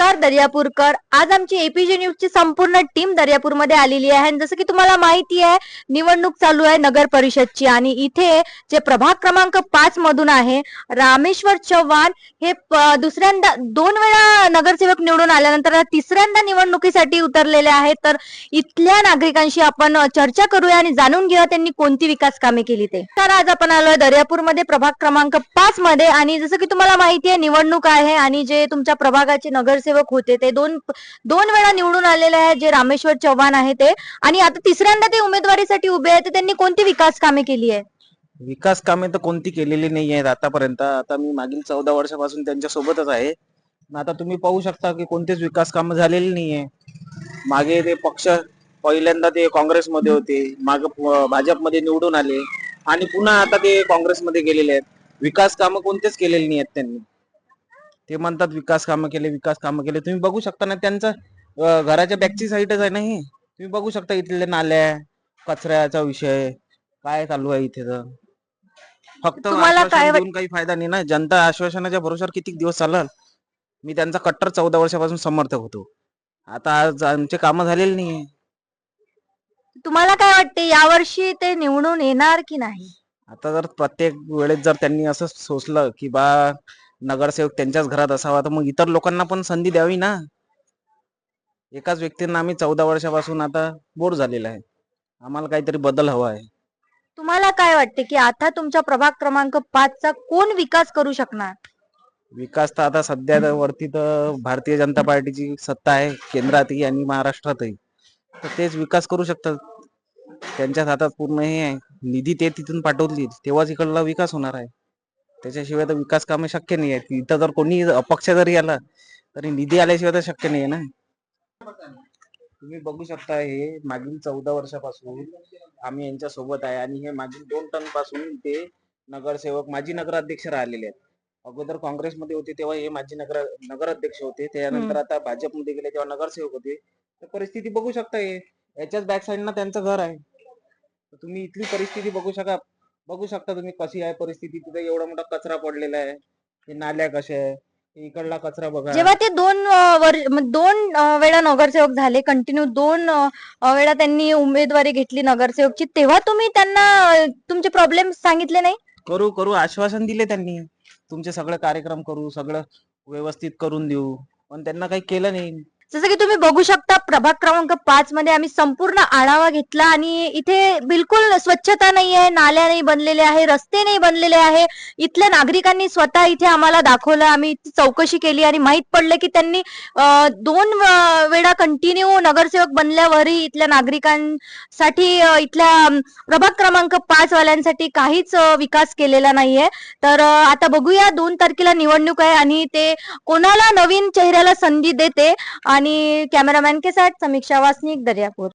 नमस्कार दर्यापूरकर. आज आमची एपीजे न्यूजची संपूर्ण टीम दर्यापूरमध्ये आलेली आहे. जसं की तुम्हाला माहिती आहे निवडणूक चालू आहे नगर परिषदची. आणि इथे जे प्रभाग क्रमांक पाच मधून आहे रामेश्वर चव्हाण हे दुसऱ्यांदा दोन वेळा नगरसेवक निवडून आल्यानंतर तिसऱ्यांदा निवडणुकीसाठी उतरलेले आहेत. तर इथल्या नागरिकांशी आपण चर्चा करूया आणि जाणून घेऊया त्यांनी कोणती विकास कामे केली ते. तर आज आपण आलोय दर्यापूरमध्ये प्रभाग क्रमांक पाच मध्ये. आणि जसं की तुम्हाला माहिती आहे निवडणूक आहे. आणि जे तुमच्या प्रभागाचे नगरसेवक होते. ते दोन दोन वेळा निवडून आलेले आहेत जे रामेश्वर चव्हाण आहे ते. आणि आता तिसऱ्यांदा ते उमेदवारीसाठी उभे आहेत. त्यांनी कोणती विकास कामे केली आहे विकास कामे तर कोणती केलेली नाही आहेत आतापर्यंत. आता मी मागील चौदा वर्षापासून त्यांच्या सोबतच आहे आता तुम्ही पाहू शकता की कोणतेच विकास कामं झालेली नाहीये मागे ते पक्ष पहिल्यांदा ते काँग्रेसमध्ये होते. माग भाजपमध्ये निवडून आले. आणि पुन्हा आता ते काँग्रेसमध्ये गेलेले आहेत. विकास कामं कोणतेच केलेली नाही आहेत त्यांनी. ते म्हणतात विकास कामं केले विकास कामं केले. तुम्ही बघू शकता ना त्यांचं घराच्या बॅकची साईडच आहे ना ही. तुम्ही बघू शकता इथले नाल्या कचऱ्याचा विषय काय चालू आहे इथे तर. फक्त काही फायदा नाही ना. जनता आश्वासनाच्या भरोशावर किती दिवस चालल? मी त्यांचा कट्टर चौदा वर्षापासून समर्थक होतो. आता आज आमचे कामं झालेली नाही तुम्हाला काय वाटते यावर्षी ते निवडून येणार की नाही? आता जर प्रत्येक वेळेस जर त्यांनी असं सोचलं की बा नगरसेवक त्यांच्याच घरात असावा तर मग इतर लोकांना पण संधी द्यावी ना. एकाच व्यक्तींना आम्ही चौदा वर्षापासून आता बोर झालेला आहे. आम्हाला काहीतरी बदल हवा आहे. तुम्हाला काय वाटते की आता तुमच्या प्रभाग क्रमांक पाचचा कोण विकास करू शकणार? विकास तर आता सध्या तर वरती तर भारतीय जनता पार्टीची सत्ता आहे केंद्रातही आणि महाराष्ट्रातही. तर तेच विकास करू शकतात. त्यांच्याच हातात पूर्ण हे आहे. निधी ते तिथून पाठवतील. तेव्हाच इकडला विकास होणार आहे. त्याच्याशिवाय तर विकास कामे शक्य नाही आहेत. इथं जर कोणी अपक्ष जरी आला तरी निधी आल्याशिवाय तर शक्य नाही आहे ना. तुम्ही बघू शकता हे मागील चौदा वर्षापासून आम्ही यांच्या सोबत आहे आणि हे मागील दोन टनपासून ते नगरसेवक माजी नगराध्यक्ष राहिलेले आहेत. अगोदर काँग्रेसमध्ये होते तेव्हा हे माजी नगर नगराध्यक्ष होते. त्यानंतर आता भाजपमध्ये गेले तेव्हा नगरसेवक होते. तर परिस्थिती बघू शकता हे. याच्याच बॅक साईडना त्यांचं घर आहे. तुम्ही इथली परिस्थिती बघू शका बघू शकता तुम्ही कशी आहे परिस्थिती. तिथे एवढा मोठा कचरा पडलेला आहे. हे नाल्या कशा आहे. इकडला कचरा बघा. जेव्हा ते दोन अ, वर- म- दोन अ, वेळा नगरसेवक झाले कंटिन्यू दोन अ, वेळा त्यांनी उमेदवारी घेतली नगरसेवकची तेव्हा तुम्ही त्यांना अ, तुमचे प्रॉब्लेम सांगितले नाही? करू करू. आश्वासन दिले त्यांनी. तुमचे सगळे कार्यक्रम करू सगळं व्यवस्थित करून देऊ. पण त्यांना काही केलं नाही. जसं की तुम्ही बघू शकता प्रभाग क्रमांक पाच मध्ये आम्ही संपूर्ण आढावा घेतला आणि इथे बिलकुल स्वच्छता नाही आहे नाल्या नाही बनलेले आहे रस्ते नाही बनलेले आहे. इथल्या नागरिकांनी स्वतः इथे आम्हाला दाखवलं आम्ही चौकशी केली आणि माहीत पडलं की त्यांनी दोन वेळा कंटिन्यू नगरसेवक बनल्यावरही इथल्या नागरिकांसाठी इथल्या प्रभाग क्रमांक पाच वाल्यांसाठी काहीच विकास केलेला नाहीये. तर आता बघूया दोन तारखेला निवडणूक आहे आणि ते कोणाला नवीन चेहऱ्याला संधी देते आणि कॅमेरामॅन के साथ समीक्षा वासनिक दर्यापूर.